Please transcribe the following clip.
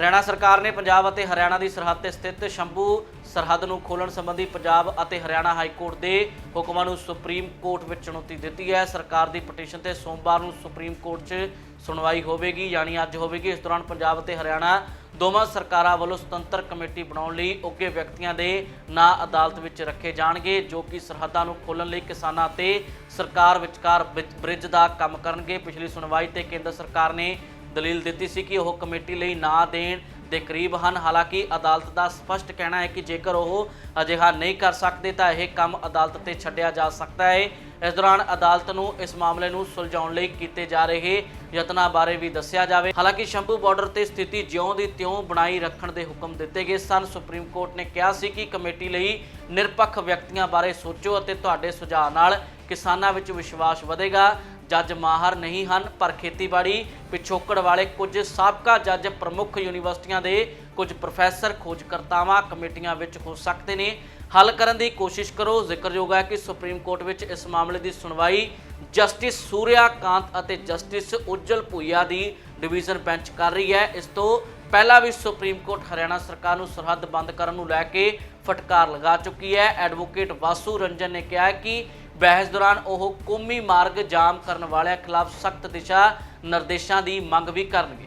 ਹਰਿਆਣਾ ਸਰਕਾਰ ਨੇ ਪੰਜਾਬ ਅਤੇ ਹਰਿਆਣਾ ਦੀ ਸਰਹੱਦ ਤੇ ਸਥਿਤ ਸ਼ੰਭੂ ਸਰਹੱਦ ਨੂੰ ਖੋਲ੍ਹਣ ਸੰਬੰਧੀ ਪੰਜਾਬ ਅਤੇ ਹਰਿਆਣਾ ਹਾਈ ਕੋਰਟ ਦੇ ਹੁਕਮਾਂ ਨੂੰ ਸੁਪਰੀਮ ਕੋਰਟ ਵਿੱਚ ਚੁਣੌਤੀ ਦਿੱਤੀ ਹੈ। ਸਰਕਾਰ ਦੀ ਪਟੀਸ਼ਨ ਤੇ ਸੋਮਵਾਰ ਨੂੰ ਸੁਪਰੀਮ ਕੋਰਟ 'ਚ ਸੁਣਵਾਈ ਹੋਵੇਗੀ, ਯਾਨੀ ਅੱਜ ਹੋਵੇਗੀ। ਇਸ ਦੌਰਾਨ ਪੰਜਾਬ ਅਤੇ ਹਰਿਆਣਾ ਦੋਵਾਂ ਸਰਕਾਰਾਂ ਵੱਲੋਂ ਸੁਤੰਤਰ ਕਮੇਟੀ ਬਣਾਉਣ ਲਈ ਉੱਗੇ ਵਿਅਕਤੀਆਂ ਦੇ ਨਾਂ ਅਦਾਲਤ ਵਿੱਚ ਰੱਖੇ ਜਾਣਗੇ, ਜੋ ਕਿ ਸਰਹੱਦਾਂ ਨੂੰ ਖੋਲ੍ਹਣ ਲਈ ਕਿਸਾਨਾਂ ਤੇ ਸਰਕਾਰ ਵਿਚਕਾਰ ਬ੍ਰਿਜ- ਬ੍ਰਿਜ ਦਾ ਕੰਮ ਕਰਨਗੇ। ਪਿਛਲੀ ਸੁਣਵਾਈ ਤੇ ਕੇਂਦਰ ਸਰਕਾਰ ਨੇ ਦਲੀਲ ਦਿੱਤੀ ਸੀ ਕਿ ਉਹ ਕਮੇਟੀ ਲਈ ਨਾ ਦੇਣ ਦੇ ਕਰੀਬ ਹਨ। ਹਾਲਾਂਕਿ ਅਦਾਲਤ ਦਾ ਸਪਸ਼ਟ ਕਹਿਣਾ ਹੈ ਕਿ ਜੇਕਰ ਉਹ ਅਜਿਹਾ ਨਹੀਂ ਕਰ ਸਕਦੇ ਤਾਂ ਇਹ ਕੰਮ ਅਦਾਲਤ ਤੇ ਛੱਡਿਆ ਜਾ ਸਕਦਾ ਹੈ। ਇਸ ਦੌਰਾਨ ਅਦਾਲਤ ਨੂੰ ਇਸ ਮਾਮਲੇ ਨੂੰ ਸੁਲਝਾਉਣ ਲਈ ਕੀਤੇ ਜਾ ਰਹੇ ਯਤਨਾਂ ਬਾਰੇ ਵੀ ਦੱਸਿਆ ਜਾਵੇ। ਹਾਲਾਂਕਿ ਸ਼ੰਭੂ ਬਾਰਡਰ ਤੇ ਸਥਿਤੀ ਜਿਉਂ ਦੀ ਤਿਉਂ ਬਣਾਈ ਰੱਖਣ ਦੇ ਹੁਕਮ ਦਿੱਤੇ ਗਏ ਸਨ। ਸੁਪਰੀਮ ਕੋਰਟ ਨੇ ਕਿਹਾ ਸੀ ਕਿ ਕਮੇਟੀ ਲਈ ਨਿਰਪੱਖ ਵਿਅਕਤੀਆਂ ਬਾਰੇ ਸੋਚੋ ਅਤੇ ਤੁਹਾਡੇ ਸੁਝਾਅ ਨਾਲ ਕਿਸਾਨਾਂ ਵਿੱਚ ਵਿਸ਼ਵਾਸ ਵਧੇਗਾ। ਜੱਜ ਮਾਹਰ ਨਹੀਂ ਹਨ, ਪਰ ਖੇਤੀਬਾੜੀ ਪਿਛੋਕੜ ਵਾਲੇ ਕੁਝ ਸਾਬਕਾ ਜੱਜ ਪ੍ਰਮੁੱਖ ਯੂਨੀਵਰਸਿਟੀਆਂ ਦੇ ਕੁਝ ਪ੍ਰੋਫੈਸਰ, ਖੋਜਕਰਤਾਵਾਂ ਕਮੇਟੀਆਂ ਵਿੱਚ ਹੋ ਸਕਦੇ ਨੇ। ਹੱਲ ਕਰਨ ਦੀ ਕੋਸ਼ਿਸ਼ ਕਰੋ। ਜ਼ਿਕਰਯੋਗ ਹੈ ਕਿ ਸੁਪਰੀਮ ਕੋਰਟ ਵਿੱਚ ਇਸ ਮਾਮਲੇ ਦੀ ਸੁਣਵਾਈ ਜਸਟਿਸ ਸੂਰਿਆ ਕਾਂਤ ਅਤੇ ਜਸਟਿਸ ਉਜਲ ਭੁਈਆ ਦੀ ਡਿਵੀਜ਼ਨ ਬੈਂਚ ਕਰ ਰਹੀ ਹੈ। ਇਸ ਤੋਂ ਪਹਿਲਾਂ ਵੀ ਸੁਪਰੀਮ ਕੋਰਟ ਹਰਿਆਣਾ ਸਰਕਾਰ ਨੂੰ ਸਰਹੱਦ ਬੰਦ ਕਰਨ ਨੂੰ ਲੈ ਕੇ ਫਟਕਾਰ ਲਗਾ ਚੁੱਕੀ ਹੈ। ਐਡਵੋਕੇਟ ਵਾਸੂ ਰੰਜਨ ਨੇ ਕਿਹਾ ਕਿ ਬਹਿਸ ਦੌਰਾਨ ਉਹ ਕੌਮੀ ਮਾਰਗ ਜਾਮ ਕਰਨ ਵਾਲਿਆਂ ਖਿਲਾਫ ਸਖਤ ਦਿਸ਼ਾ ਨਿਰਦੇਸ਼ਾਂ ਦੀ ਮੰਗ ਵੀ ਕਰਨਗੇ।